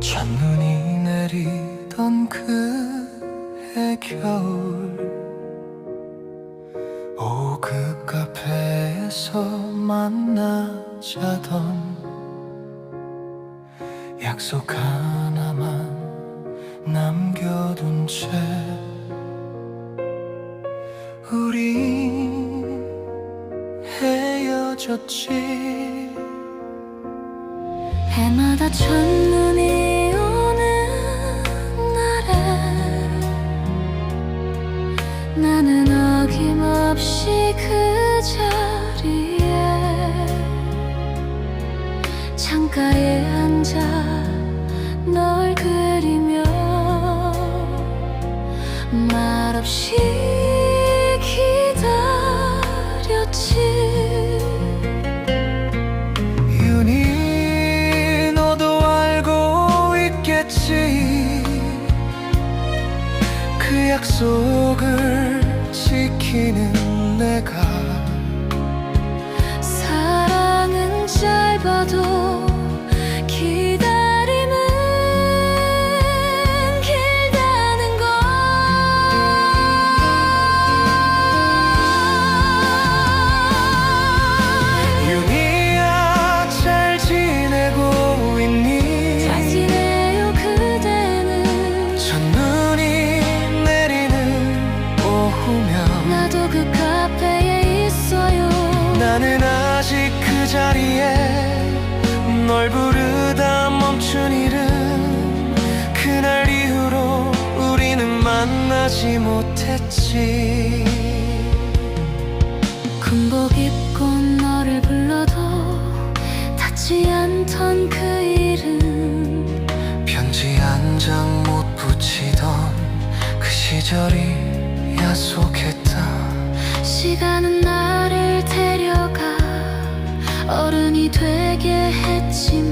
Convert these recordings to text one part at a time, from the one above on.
첫눈이 내리던 그해 겨울 오급 그 카페에서 만나자던 약속 하나만 남겨둔 채 우리 헤어졌지. 해마다 첫눈이 창가에 앉아 널 그리며 말없이 기다렸지. 윤희 너도 알고 있겠지. 그 약속을 지키는 내가 사랑은 짧아도 만나지 못했지. 군복 입고 너를 불러도 닿지 않던 그 이름. 편지 한 장 못 붙이던 그 시절이 야속했다. 시간은 나를 데려가 어른이 되게 했지만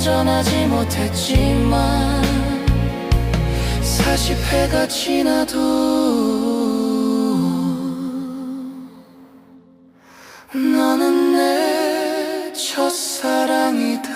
전하지 못했지만 40회가 지나도 너는 내 첫사랑이다